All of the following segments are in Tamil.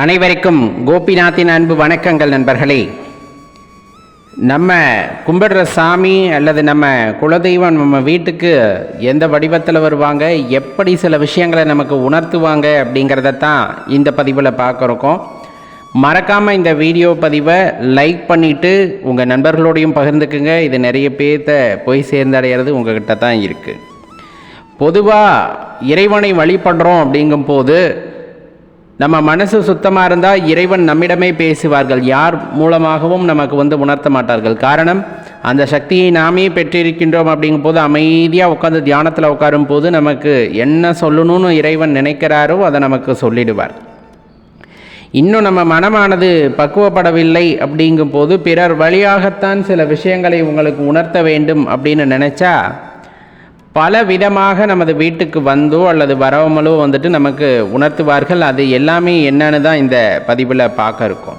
அனைவருக்கும் கோபிநாத்தின் அன்பு வணக்கங்கள் நண்பர்களே. நம்ம கும்பிடுற சாமி அல்லது நம்ம குலதெய்வம் நம்ம வீட்டுக்கு எந்த வடிவத்தில் வருவாங்க எப்படி சில விஷயங்களை நமக்கு உணர்த்துவாங்க அப்படிங்கிறத தான் இந்த பதிவில் பார்க்குறோம். மறக்காமல் இந்த வீடியோ பதிவை லைக் பண்ணிவிட்டு உங்கள் நண்பர்களோடையும் பகிர்ந்துக்குங்க. இது நிறைய பேர்த்த போய் சேர்ந்தடைகிறது உங்ககிட்ட தான் இருக்குது பொதுவாக இறைவனை வழிபடுறோம் அப்படிங்கும்போது நம்ம மனசு சுத்தமாக இருந்தால் இறைவன் நம்மிடமே பேசுவார்கள். யார் மூலமாகவும் நமக்கு வந்து உணர்த்த மாட்டார்கள். காரணம் அந்த சக்தியை நாமே பெற்றிருக்கின்றோம் அப்படிங்கும்போது அமைதியாக உட்காந்து தியானத்தில் உட்காரும் போது நமக்கு என்ன சொல்லணும்னு இறைவன் நினைக்கிறாரோ அதை நமக்கு சொல்லிடுவார். இன்னும் நம்ம மனமானது பக்குவப்படவில்லை அப்படிங்கும்போது பிறர் வழியாகத்தான் சில விஷயங்களை உங்களுக்கு உணர்த்த வேண்டும் அப்படின்னு நினச்சா பல விதமாக நமது வீட்டுக்கு வந்தோ அல்லது வரவமலோ வந்துட்டு நமக்கு உணர்த்துவார்கள். அது எல்லாமே என்னன்னு தான் இந்த பதிவில் பார்க்க இருக்கோம்.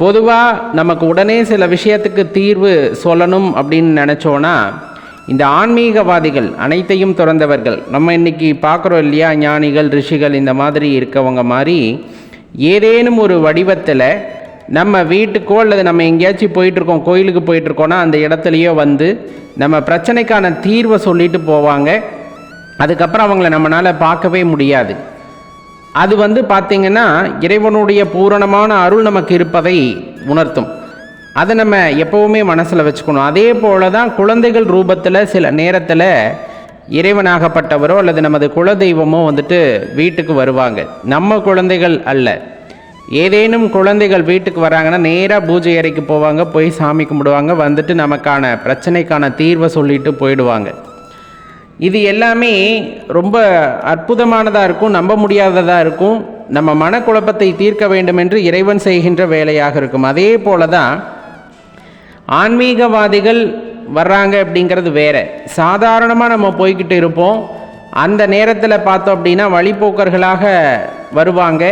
பொதுவாக நமக்கு உடனே சில விஷயத்துக்கு தீர்வு சொல்லணும் அப்படின்னு நினச்சோன்னா இந்த ஆன்மீகவாதிகள் அனைத்தையும் துறந்தவர்கள் நம்ம இன்னைக்கு பார்க்குறோம் இல்லையா ஞானிகள் ரிஷிகள் இந்த மாதிரி இருக்கவங்க மாதிரி ஏதேனும் ஒரு வடிவத்தில் நம்ம வீட்டுக்கோ அல்லது நம்ம எங்கேயாச்சும் போயிட்டுருக்கோம் கோயிலுக்கு போயிட்டுருக்கோன்னா அந்த இடத்துலையோ வந்து நம்ம பிரச்சனைக்கான தீர்வை சொல்லிட்டு போவாங்க. அதுக்கப்புறம் அவங்கள நம்மளால் பார்க்கவே முடியாது. அது வந்து பார்த்திங்கன்னா இறைவனுடைய பூரணமான அருள் நமக்கு இருப்பதை உணர்த்தும். அதை நம்ம எப்போவுமே மனசில் வச்சுக்கணும். அதே போல தான் குழந்தைகள் ரூபத்தில் சில நேரத்தில் இறைவனாகப்பட்டவரோ அல்லது நமது குலதெய்வமோ வந்துட்டு வீட்டுக்கு வருவாங்க. நம்ம குழந்தைகள் அல்ல. ஏதேனும் குழந்தைகள் வீட்டுக்கு வராங்கன்னா நேராக பூஜை அறைக்கு போவாங்க போய் சாமி கும்பிடுவாங்க வந்துட்டு நமக்கான பிரச்சனைக்கான தீர்வை சொல்லிட்டு போயிடுவாங்க. இது எல்லாமே ரொம்ப அற்புதமானதாக இருக்கும் நம்ப முடியாததாக இருக்கும். நம்ம மனக்குழப்பத்தை தீர்க்க வேண்டும் என்று இறைவன் செய்கின்ற வேலையாக இருக்கும். அதே போல தான் ஆன்மீகவாதிகள் வர்றாங்க அப்படிங்கிறது வேற. சாதாரணமாக நம்ம போய்கிட்டு இருப்போம். அந்த நேரத்தில் பார்த்தோம் அப்படின்னா வழிபோக்கர்களாக வருவாங்க.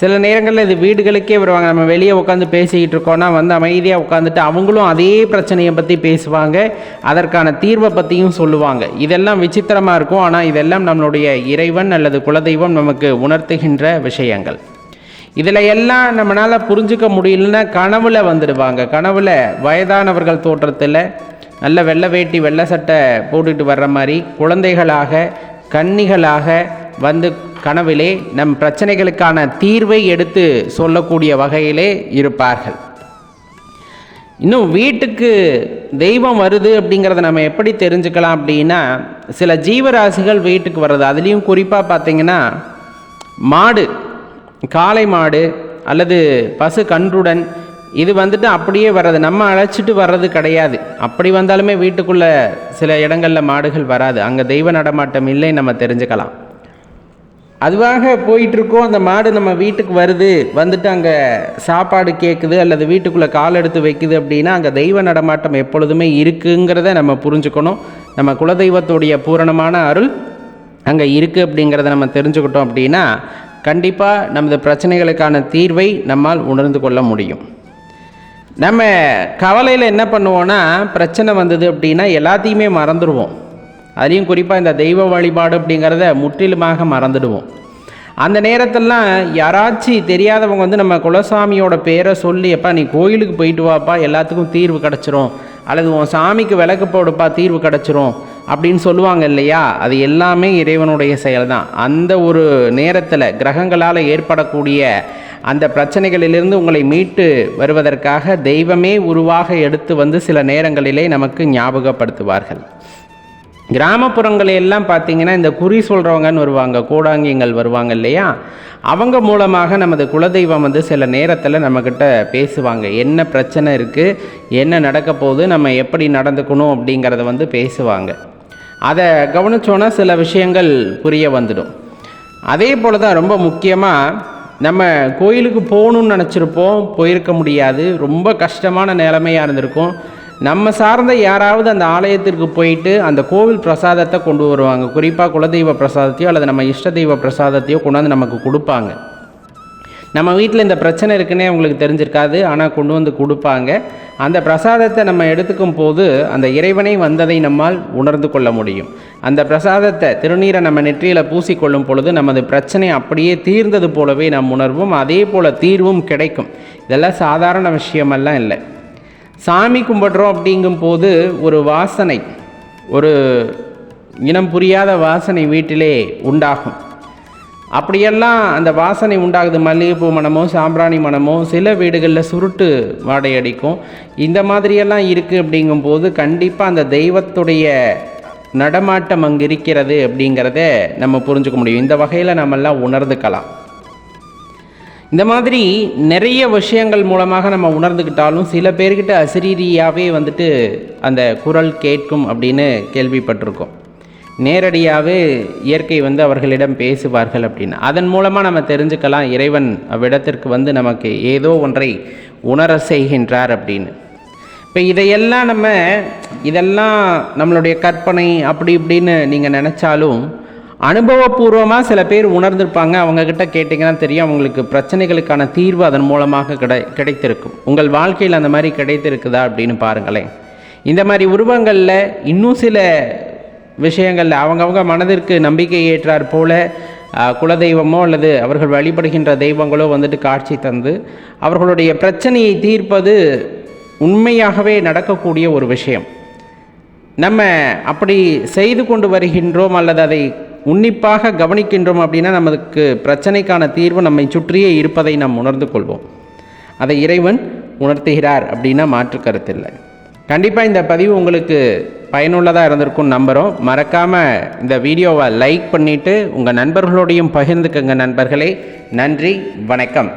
சில நேரங்களில் இது வீடுகளுக்கே வருவாங்க. நம்ம வெளியே உட்காந்து பேசிக்கிட்டு இருக்கோன்னா வந்து அமைதியாக உட்காந்துட்டு அவங்களும் அதே பிரச்சனையை பற்றி பேசுவாங்க. அதற்கான தீர்வை பற்றியும் சொல்லுவாங்க. இதெல்லாம் விசித்திரமாக இருக்கும். ஆனால் இதெல்லாம் நம்மளுடைய இறைவன் அல்லது குலதெய்வம் நமக்கு உணர்த்துகின்ற விஷயங்கள். இதில் எல்லாம் நம்மளால் புரிஞ்சுக்க முடியலன்னா கனவுல வந்துடுவாங்க. கனவுல வயதானவர்கள் தோற்றத்தில் நல்ல வெள்ளை வேட்டி வெள்ளை சட்டை போட்டுட்டு வர்ற மாதிரி குழந்தைகளாக கன்னிகளாக வந்து கனவிலே நம் பிரச்சனைகளுக்கான தீர்வை எடுத்து சொல்லக்கூடிய வகையிலே இருப்பார்கள். இன்னும் வீட்டுக்கு தெய்வம் வருது அப்படிங்கிறத நம்ம எப்படி தெரிஞ்சுக்கலாம் அப்படின்னா சில ஜீவராசிகள் வீட்டுக்கு வர்றது. அதுலேயும் குறிப்பாக பார்த்தீங்கன்னா மாடு காளை மாடு அல்லது பசு கன்றுடன் இது வந்துட்டு அப்படியே வர்றது. நம்ம அழைச்சிட்டு வர்றது கிடையாது. அப்படி வந்தாலுமே வீட்டுக்குள்ளே சில இடங்களில் மாடுகள் வராது. அங்கே தெய்வ நடமாட்டம் இல்லை நம்ம தெரிஞ்சுக்கலாம். அதுவாக போயிட்டுருக்கோம். அந்த மாடு நம்ம வீட்டுக்கு வருது. வந்துட்டு அங்கே சாப்பாடு கேட்குது அல்லது வீட்டுக்குள்ளே கால் எடுத்து வைக்குது அப்படின்னா அங்கே தெய்வ நடமாட்டம் எப்பொழுதுமே இருக்குங்கிறத நம்ம புரிஞ்சுக்கணும். நம்ம குலதெய்வத்துடைய பூரணமான அருள் அங்கே இருக்குது அப்படிங்கிறத நம்ம தெரிஞ்சுக்கிட்டோம் அப்படின்னா கண்டிப்பாக நமது பிரச்சனைகளுக்கான தீர்வை நம்மால் உணர்ந்து கொள்ள முடியும். நம்ம கவலையில் என்ன பண்ணுவோன்னா பிரச்சனை வந்தது அப்படின்னா எல்லாத்தையுமே மறந்துடுவோம் அதுலேயும் குறிப்பாக இந்த தெய்வ வழிபாடு அப்படிங்கிறத முற்றிலுமாக மறந்துடுவோம். அந்த நேரத்திலலாம் யாராச்சும் தெரியாதவங்க வந்து நம்ம குலசாமியோட பேரை சொல்லி எப்பா நீ கோயிலுக்கு போயிட்டு வாப்பா எல்லாத்துக்கும் தீர்வு கிடச்சிரும். அல்லது உன் சாமிக்கு விளக்கு போடுப்பா தீர்வு கிடச்சிரும். அப்படின்னு சொல்லுவாங்க இல்லையா? அது எல்லாமே இறைவனுடைய செயல் தான் அந்த ஒரு நேரத்தில் கிரகங்களால் ஏற்படக்கூடிய அந்த பிரச்சனைகளிலிருந்து உங்களை மீட்டு வருவதற்காக தெய்வமே உருவாக எடுத்து வந்து சில நேரங்களிலே நமக்கு ஞாபகப்படுத்துவார்கள். கிராமப்புறங்களில் எல்லாம் பார்த்தீங்கன்னா இந்த குறி சொல்கிறவங்கன்னு வருவாங்க கூடாங்கியங்கள் வருவாங்க இல்லையா? அவங்க மூலமாக நமது குலதெய்வம் வந்து சில நேரத்தில் நம்மக்கிட்ட பேசுவாங்க. என்ன பிரச்சனை இருக்குது என்ன நடக்க போகுது? நம்ம எப்படி நடந்துக்கணும் அப்படிங்கிறத வந்து பேசுவாங்க. அதை கவனித்தோன்னா சில விஷயங்கள் புரிய வந்துடும். அதே போல் தான் ரொம்ப முக்கியமாக நம்ம கோயிலுக்கு போகணுன்னு நினச்சிருப்போம் போயிருக்க முடியாது. ரொம்ப கஷ்டமான நிலைமையாக இருந்திருக்கும். நம்ம சார்ந்த யாராவது அந்த ஆலயத்திற்கு போயிட்டு அந்த கோவில் பிரசாதத்தை கொண்டு வருவாங்க. குறிப்பாக குலதெய்வ பிரசாதத்தையோ அல்லது நம்ம இஷ்ட தெய்வ பிரசாதத்தையோ கொண்டாந்து நமக்கு கொடுப்பாங்க. நம்ம வீட்டில் இந்த பிரச்சனை இருக்குன்னே அவங்களுக்கு தெரிஞ்சிருக்காது. ஆனால் கொண்டு வந்து கொடுப்பாங்க. அந்த பிரசாதத்தை நம்ம எடுத்துக்கும் போது அந்த இறைவனை வந்ததை நம்மால் உணர்ந்து கொள்ள முடியும். அந்த பிரசாதத்தை திருநீரை நம்ம நெற்றியில் பூசிக்கொள்ளும் பொழுது நமது பிரச்சனை அப்படியே தீர்ந்தது போலவே நாம் உணர்வோம். அதே போல் தீர்வும் கிடைக்கும். இதெல்லாம் சாதாரண விஷயமெல்லாம் இல்லை. சாமி கும்பிட்றோம் அப்படிங்கும்போது ஒரு வாசனை ஒரு இனம் புரியாத வாசனை வீட்டிலே உண்டாகும். அப்படியெல்லாம் அந்த வாசனை உண்டாகுது. மல்லிகைப்பூ மணமோ சாம்பிராணி மனமோ சில வீடுகளில் சுருட்டு வாடை அடிக்கும். இந்த மாதிரியெல்லாம் இருக்குது அப்படிங்கும்போது கண்டிப்பாக அந்த தெய்வத்துடைய நடமாட்டம் அங்கே இருக்கிறது அப்படிங்கிறத நம்ம புரிஞ்சுக்க முடியும். இந்த வகையில் நம்மெல்லாம் உணர்ந்துக்கலாம். இந்த மாதிரி நிறைய விஷயங்கள் மூலமாக நம்ம உணர்ந்துக்கிட்டாலும் சில பேர்கிட்ட அசிரீரியாகவே வந்துட்டு அந்த குரல் கேட்கும் அப்படின்னு கேள்விப்பட்டிருக்கோம். நேரடியாகவே இயற்கை வந்து அவர்களிடம் பேசுவார்கள் அப்படின்னு. அதன் மூலமாக நம்ம தெரிஞ்சுக்கலாம் இறைவன் அவ்விடத்திற்கு வந்து நமக்கு ஏதோ ஒன்றை உணர செய்கின்றார் அப்படின்னு. இப்போ இதையெல்லாம் நம்ம இதெல்லாம் நம்மளுடைய கற்பனை அப்படி இப்படின்னு நீங்கள் நினச்சாலும் அனுபவபூர்வமாக சில பேர் உணர்ந்திருப்பாங்க. அவங்கக்கிட்ட கேட்டிங்கன்னா தெரியும். அவங்களுக்கு பிரச்சனைகளுக்கான தீர்வு அதன் மூலமாக கிடை கிடைத்திருக்கும். உங்கள் வாழ்க்கையில் அந்த மாதிரி கிடைத்திருக்குதா அப்படின்னு பாருங்களேன். இந்த மாதிரி உருவங்களில் இன்னும் சில விஷயங்களில் அவங்கவங்க மனதிற்கு நம்பிக்கை ஏற்றார் போல குலதெய்வமோ அல்லது அவர்கள் வழிபடுகின்ற தெய்வங்களோ வந்துட்டு காட்சி தந்து அவர்களுடைய பிரச்சனையை தீர்ப்பது உண்மையாகவே நடக்கக்கூடிய ஒரு விஷயம். நம்ம அப்படி செய்து கொண்டு வருகின்றோம் அல்லது அதை உன்னிப்பாக கவனிக்கின்றோம் அப்படின்னா நமக்கு பிரச்சனைக்கான தீர்வு நம்மை சுற்றியே இருப்பதை நாம் உணர்ந்து கொள்வோம். அதை இறைவன் உணர்த்துகிறார் அப்படின்னா மாற்று கருத்தில்லை. கண்டிப்பாக இந்த பதிவு உங்களுக்கு பயனுள்ளதாக இருந்திருக்கும் நம்புகிறோம் மறக்காமல் இந்த வீடியோவை லைக் பண்ணிவிட்டு உங்கள் நண்பர்களோடையும் பகிர்ந்துக்கங்க நண்பர்களே. நன்றி வணக்கம்.